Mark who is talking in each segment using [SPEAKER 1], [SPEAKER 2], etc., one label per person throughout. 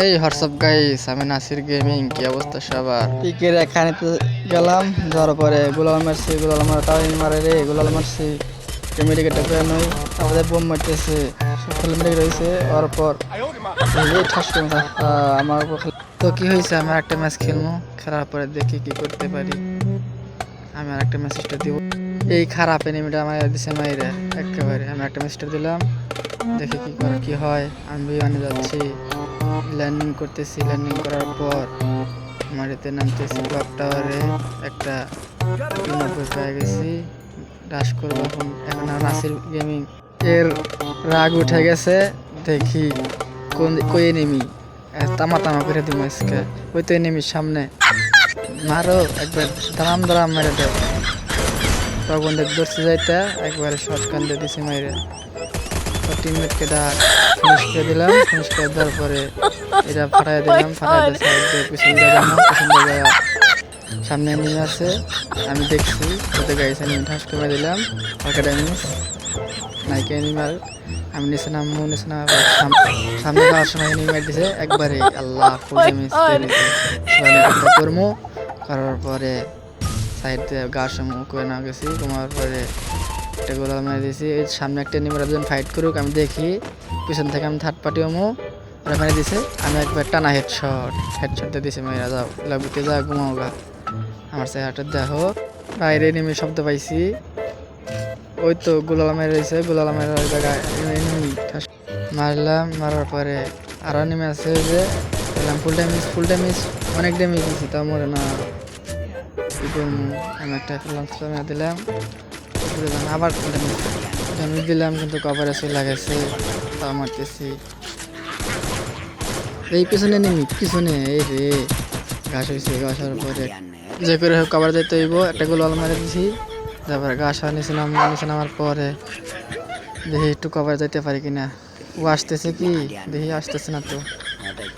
[SPEAKER 1] এই WhatsApp guys আমি Nasir gaming কি অবস্থা সবার? পিকের এখানে তো গেলাম যাওয়ার পরে গোলাল মারছি গোলাল মারা টাইম মারে রে গোলাল মারছি। মেডিকেটটা পেয়ে নই আমাদের বোম মারতেছে সকল মেডিকেট হয়েছে ওর পর। আমার উপর তো কি হয়েছে? আমি একটা ম্যাচ খেলব খেলার পরে দেখি কি করতে পারি। আমি আর একটা মেসেজটা দিব। এই খারাপ এনিমিটা আমার দিছে মাইরে একেবারে। আমি একটা মেসেজটা দিলাম দেখি কি করে কি হয়। আমি বিমানে যাচ্ছি। ল্যান্ডিং করতেছি ল্যান্ডিং করার পর মাটিতে নামতেছি ক্লক টাওয়ারে একটা পেয়ে গেছি। ডাস করব এখন। এখন আর নাসির গেমিং এর রাগ উঠে গেছে। দেখি কোন, কই নেমি তামা তামা করে দিব আজকে। ওই তো নেমি সামনে। মারো, একবার দাম দাম মেরে দেয় তখন দেখ দর্শে যাইতে, একবারে শর্ট কান দিছি মাইরে। টিমমেটকে ফিনিশ করে দিলাম। ফিনিশ করে দেওয়ার পরে এটা ফাটাই দিলাম ফাটাই দিয়ে সাইড দিয়ে পিছন দিয়ে গেলাম পিছন দিয়ে সামনে নিয়ে আছে আমি দেখছি ওদের গাড়ি নিয়ে ঠাস করে দিলাম একাডেমি নাইকে এনিমাল আমি নিচে নামবো নিচে সাম- সামনে যাওয়ার সময় এনিমাল দিছে একবারে আল্লাহ ফুল ড্যামেজ করব করার পরে সাইড দিয়ে গা সমূহ করে না গেছি তোমার পরে একটা গোলা মেরে দিয়েছি। এই সামনে একটা নিমরা দুজন ফাইট করুক, আমি দেখি। পিছন থেকে আমি থার্ড পার্টি হমো ওরা মেরে দিছে। আমি একবার টানা হেডশট হেডশট দিয়ে দিছে মেয়েরা যাও, লাগুতে যা, ঘুমাও গা। আমার চেহারাটা দেখো। বাইরে নেমে শব্দ পাইছি। ওই তো গোলালা মেরে গোলালা মেরে জায়গায় ঠাস- মারলাম, মারার পরে আরও নেমে আছে যে, বললাম ফুল ড্যামেজ ফুল ড্যামেজ অনেক ড্যামেজ দিয়েছি তা মরে না। আমি একটা লঞ্চ দিলাম। উপরে যান, আবার জমি দিলাম কিন্তু কভারে চলে গেছে তা মারতেছি। এই পিছনে নেমি পিছনে এই রে ঘাস হয়েছে ঘাস হওয়ার পরে। যে করে হোক কভার দিতে হইব একটা গোল মারে দিছি। তারপরে ঘাস হওয়ার নিচে নাম নিচে নামার পরে দেখি একটু কভার যাইতে পারি কিনা। ও আসতেছে কি? দেখি আসতেছে না তো।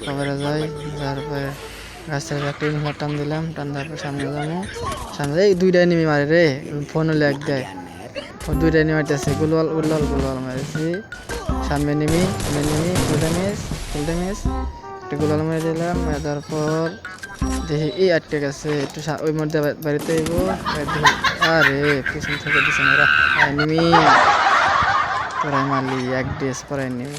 [SPEAKER 1] কভারে যাই যাওয়ার পরে গাছ থেকে একটা ইনভার টান দিলাম, টান দেওয়ার পর সামনে যাব। সামনে, এই দুইটাই নেমে মারে রে, ফোন হলে এক দেয়। দুইটাই নেমে মারতেছে, গুলওয়াল উল্লাল গুলওয়াল মারেছি। সামনে নেমি সামনে নেমি ফুল ড্যামেজ ফুল ড্যামেজ একটা গুলাল মেরে দিলাম, মেরে দেওয়ার পর দেখি, এই আটকে গেছে, একটু ওই মধ্যে বাড়িতে আইব আরে, পিছন থেকে দিছে মেরা নেমি। পরাই মারলি, এক ড্রেস পরাই নেমি।